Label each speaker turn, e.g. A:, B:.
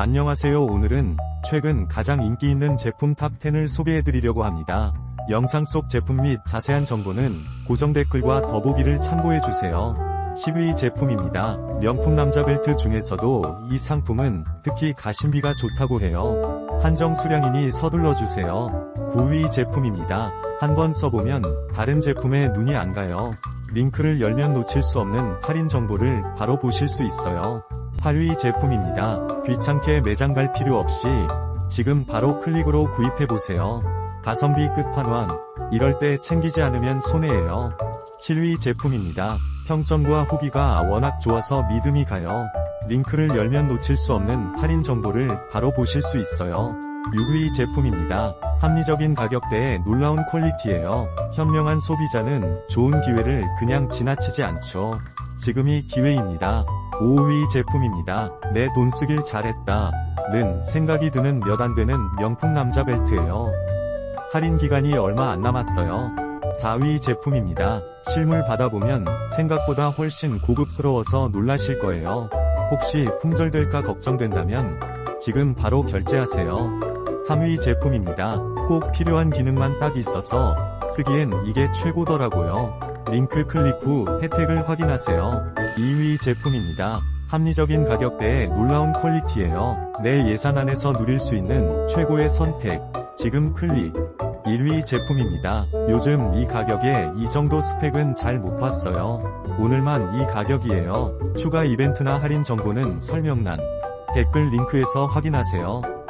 A: 안녕하세요 오늘은 최근 가장 인기 있는 제품 탑10을 소개해드리려고 합니다. 영상 속 제품 및 자세한 정보는 고정 댓글과 더보기를 참고해주세요. 10위 제품입니다. 명품 남자 벨트 중에서도 이 상품은 특히 가심비가 좋다고 해요. 한정 수량이니 서둘러주세요. 9위 제품입니다. 한번 써보면 다른 제품에 눈이 안 가요. 링크를 열면 놓칠 수 없는 할인 정보를 바로 보실 수 있어요. 8위 제품입니다. 귀찮게 매장 갈 필요 없이 지금 바로 클릭으로 구입해보세요. 가성비 끝판왕. 이럴 때 챙기지 않으면 손해예요. 7위 제품입니다. 평점과 후기가 워낙 좋아서 믿음이 가요. 링크를 열면 놓칠 수 없는 할인 정보를 바로 보실 수 있어요. 6위 제품입니다. 합리적인 가격대에 놀라운 퀄리티예요. 현명한 소비자는 좋은 기회를 그냥 지나치지 않죠. 지금이 기회입니다. 5위 제품입니다. 내 돈 쓰길 잘했다. 는 생각이 드는 몇 안 되는 명품 남자 벨트예요. 할인 기간이 얼마 안 남았어요. 4위 제품입니다. 실물 받아보면 생각보다 훨씬 고급스러워서 놀라실 거예요. 혹시 품절될까 걱정된다면 지금 바로 결제하세요. 3위 제품입니다. 꼭 필요한 기능만 딱 있어서 쓰기엔 이게 최고더라고요. 링크 클릭 후 혜택을 확인하세요. 2위 제품입니다. 합리적인 가격대에 놀라운 퀄리티예요. 내 예산 안에서 누릴 수 있는 최고의 선택. 지금 클릭. 1위 제품입니다. 요즘 이 가격에 이 정도 스펙은 잘 못 봤어요. 오늘만 이 가격이에요. 추가 이벤트나 할인 정보는 설명란, 댓글 링크에서 확인하세요.